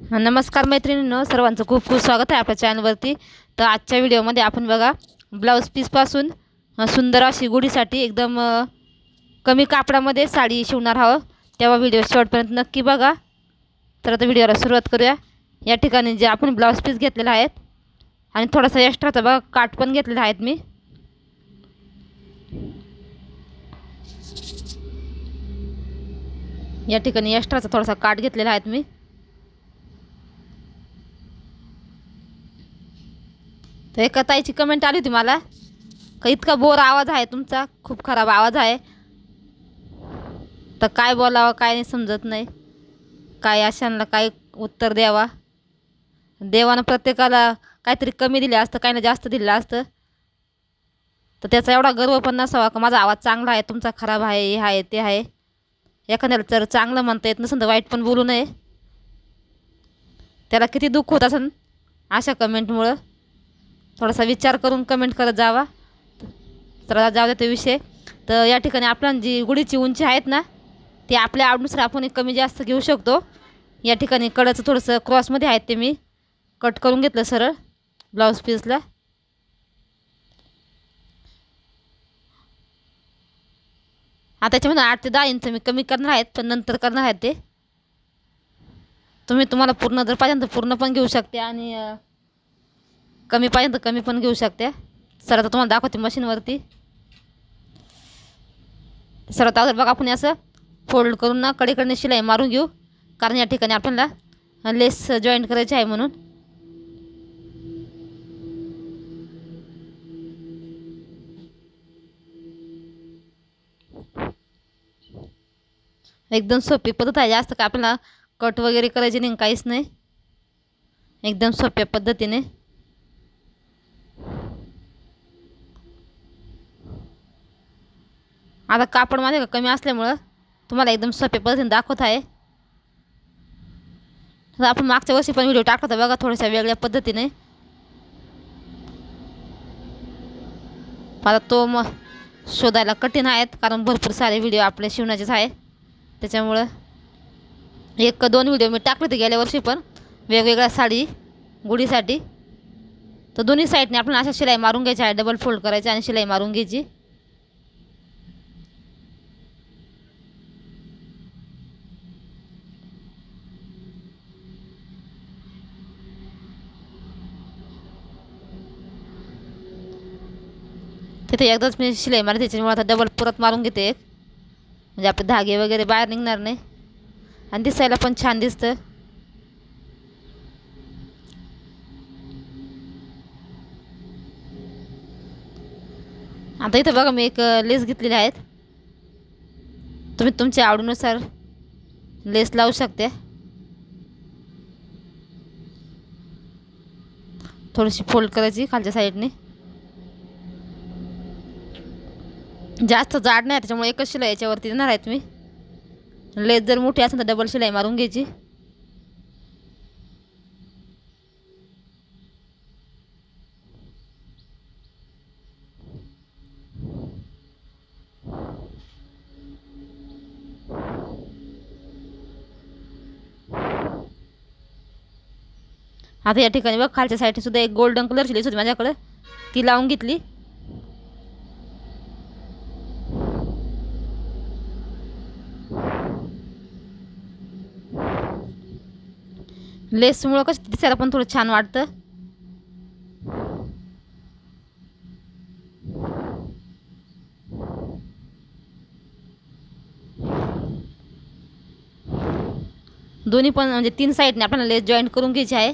नमस्कार मैत्रिणींनो सर्वांचं खूप खूप स्वागत आहे आपल्या चॅनलवरती. तर आजच्या व्हिडिओमध्ये आपण बघा ब्लाऊज पीसपासून सुंदर अशी गुढीसाठी एकदम कमी कापडामध्ये साडी शिवणार आहोत. तेव्हा व्हिडिओ शेवटपर्यंत नक्की बघा. तर आता व्हिडिओला सुरुवात करूया. या ठिकाणी जे आपण ब्लाऊज पीस घेतलेला आहेत आणि थोडासा एक्स्ट्राचा बघा काट पण घेतलेला आहेत मी. या ठिकाणी एक्स्ट्राचा थोडासा काट घेतलेला आहेत मी. तर एका ताईची कमेंट आली होती मला का इतका बोर आवाज आहे तुमचा खूप खराब आवाज आहे. तर काय बोलावं काय नाही समजत नाही. काय अशांना काय उत्तर द्यावा. देवानं प्रत्येकाला काहीतरी कमी दिले असतं काही ना जास्त दिलं असतं. तर त्याचा एवढा गर्व पण नसावा का माझा आवाज चांगला आहे तुमचा खराब आहे हे आहे ते आहे. एखाद्याला जर चांगलं म्हणता येत नसेल तर वाईट पण बोलू नये. त्याला किती दुःख होत असेल अशा कमेंटमुळं थोडासा विचार करून कमेंट करत जावा. तर जाऊ द्या तो विषय. तर या ठिकाणी आपण जी गुढीची उंची आहेत ना ती आपल्या आवडीनुसार आपण एक कमी जास्त घेऊ शकतो. या ठिकाणी कडाचं थोडंसं क्रॉसमध्ये आहेत ते मी. कट करून घेतलं सरळ ब्लाऊज पीसला आता त्याच्यामध्ये आठ ते दहा इंच मी कमी करणार आहेत पण नंतर करणार आहेत ते. तुम्ही तुम्हाला पूर्ण जर पाहिजे तर पूर्ण पण घेऊ शकते आणि कमी पाहिजे तर कमी पण घेऊ शकते. सर आता तुम्हाला दाखवते मशीनवरती सर अगोदर बघा आपण असं फोल्ड करून ना कडेकडनं शिलाई मारून घेऊ. कारण या ठिकाणी आपल्याला लेस जॉईंट करायची आहे म्हणून. एकदम सोपी पद्धत आहे. जास्त काय आपल्याला कट वगैरे करायची नाही काहीच नाही. एकदम सोप्या पद्धतीने. आता कापड का कमी असल्यामुळं तुम्हाला एकदम सोप्या पद्धतीने दाखवत आहे. आपण मागच्या वर्षी पण व्हिडिओ टाकला होता बघा थोड्याशा वेगळ्या पद्धतीने. आता तो मग शोधायला कठीण आहेत कारण भरपूर सारे व्हिडिओ आपल्या शिवण्याचेच आहे. त्याच्यामुळं एक का दोन व्हिडिओ मी टाकले होते गेल्या वर्षी पण वेगवेगळ्या साडी गुढीसाठी. तर दोन्ही साईडने आपण अशा शिलाई मारून घ्यायची आहे डबल फोल्ड करायची आणि शिलाई मारून घ्यायची. इथे एकदाच मी शिलाई मारली त्याच्यामुळे आता डबल परत मारून घेते एक. म्हणजे आपले धागे वगैरे बाहेर निघणार नाही. आणि दिसायला पण छान दिसतं. आता इथं बघा मी एक लेस घेतलेले आहेत. तुम्ही तुमच्या आवडीनुसार लेस लावू शकते. थोडीशी फोल्ड करायची खालच्या साईडने जास्त जाड नाही त्याच्यामुळे एकच शिलाई याच्यावरती देणार आहे मी लेस जर मोठी असेल तर डबल शिलाई मारून घ्यायची. आता या ठिकाणी बघ खालच्या साईडने सुद्धा एक गोल्डन कलरची लेस होती माझ्याकडे. ती लावून घेतली. लेसमुळं कसं दिसायला पण थोडं छान वाटतं. दोन्ही पण म्हणजे तीन साईडने आपल्याला लेस जॉईंट करून घ्यायची आहे.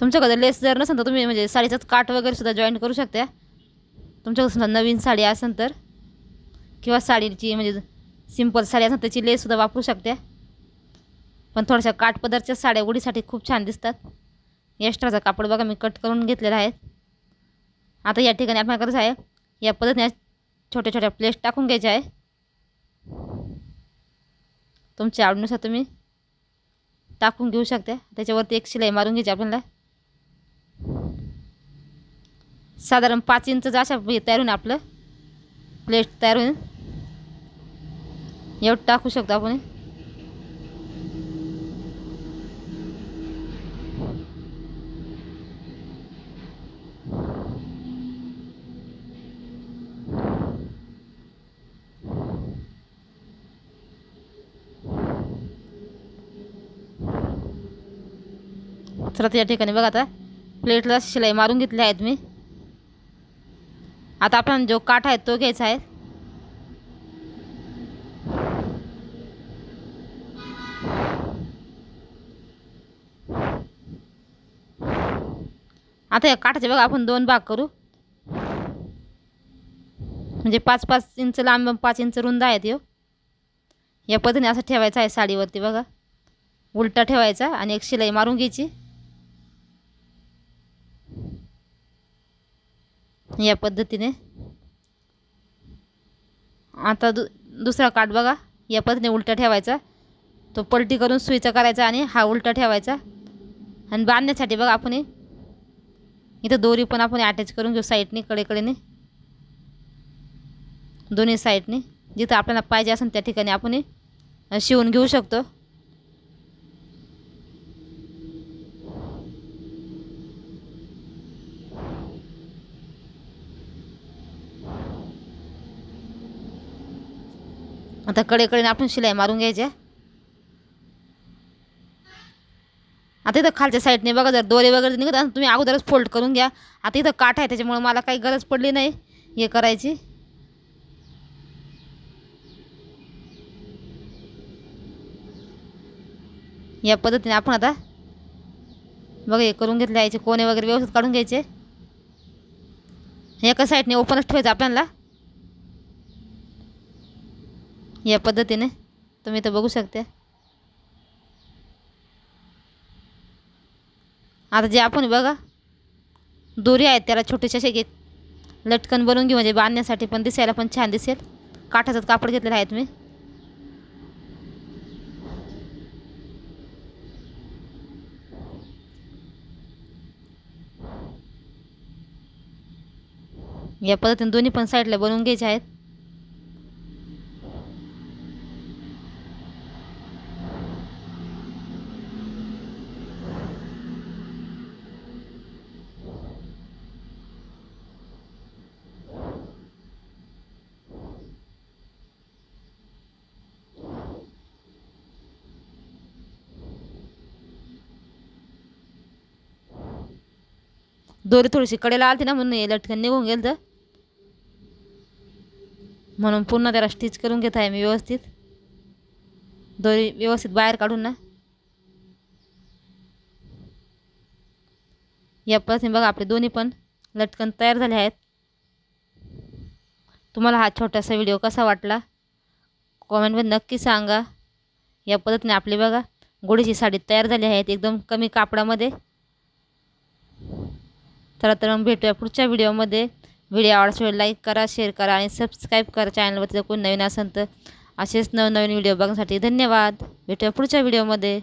तुमच्याकडे लेस जर नसेल तर तुम्ही म्हणजे साडीचाच काट वगैरे सुद्धा जॉईंट करू शकता. तुमच्याकडे समजा नवीन साडी असेल तर किंवा साडीची म्हणजे सिंपल साडी असतात त्याची लेससुद्धा वापरू शकते. पण थोड्याशा काठपदरच्या साड्या उडीसाठी खूप छान दिसतात. एक्स्ट्राचा कापड बघा मी कट करून घेतलेला आहे. आता या ठिकाणी आपल्याला आहे या पद्धतीने छोट्या छोट्या प्लेट्स टाकून घ्यायच्या आहे. तुमच्या आवडीनुसार तुम्ही टाकून घेऊ शकता. त्याच्यावरती एक शिलाई मारून घ्यायची आपल्याला. साधारण पाच इंचचं अशा तयार होईल आपलं. प्लेट तयार होईल. एवढं टाकू शकतो आपण तर या ठिकाणी बघा आता. प्लेटला शिलाई मारून घेतली आहेत मी आता आपण जो काठ आहे तो घ्यायचा आहे. आता या काठाचे बघा आपण दोन भाग करू. म्हणजे पाच पाच इंच लांब पाच इंच रुंद आहेत यो या पद्धतीने असं ठेवायचं आहे साडीवरती बघा. उलटा ठेवायचा आणि एक शिलाई मारून घ्यायची. या पद्धतीने. आता दु दुसरा काठ बघा. या पद्धतीने उलटा ठेवायचा. तो पलटी करून सुईचा करायचा आणि हा उलटा ठेवायचा. आणि बांधण्यासाठी बघा आपण इथं दोरी पण आपण अटॅच करून घेऊ साईडने कडेकडेने. दोन्ही साईडने जिथं आपल्याला पाहिजे असेल त्या ठिकाणी आपण शिवून घेऊ शकतो. आता कडेकडेने आपण शिलाई मारून घ्यायच्या आता इथं खालच्या साईडने बघा जर दोरे वगैरे निघत आणि तुम्ही अगोदरच फोल्ड करून घ्या. आता इथं काठ आहे त्याच्यामुळे मला काही गरज पडली नाही हे करायची. या पद्धतीने आपण आता बघा हे करून घेतले यायचे कोणे वगैरे व्यवस्थित काढून घ्यायचे. एका साईडने ओपनच ठेवायचं आपल्याला. या पद्धतीने तुम्ही इथं बघू शकते. आता जे आपण बघा दोरी आहेत त्याला छोटेसे असे घेत. लटकन बनवून घेऊ म्हणजे बांधण्यासाठी पण दिसायला पण छान दिसेल. काठाचंच कापड घेतलेलं आहे तुम्ही. या पद्धतीने दोन्ही पण साईडला बनवून घ्यायचे आहेत. दोरी थोडीशी कडेला आलती ना म्हणून हे लटकन निघून गेलं तर म्हणून पुन्हा त्याला स्टिच करून घेत आहे मी व्यवस्थित. दोरी व्यवस्थित बाहेर काढून ना. या पद्धतीने बघा आपले दोन्ही पण लटकन तयार झाले आहेत. तुम्हाला हा छोटासा व्हिडिओ कसा वाटला? कॉमेंटमध्ये नक्की सांगा. या पद्धतीने आपली बघा गोडीची साडी तयार झाली आहेत एकदम कमी कापडामध्ये. चला तर मग भेटूया पुढच्या व्हिडिओमध्ये. व्हिडिओ आवडल्यास लाईक करा शेअर करा आणि सबस्क्राईब करा चॅनलवरती जर कोणी नवीन असेल तर असेच नवनवीन व्हिडिओ बघण्यासाठी धन्यवाद. भेटूया पुढच्या व्हिडिओमध्ये.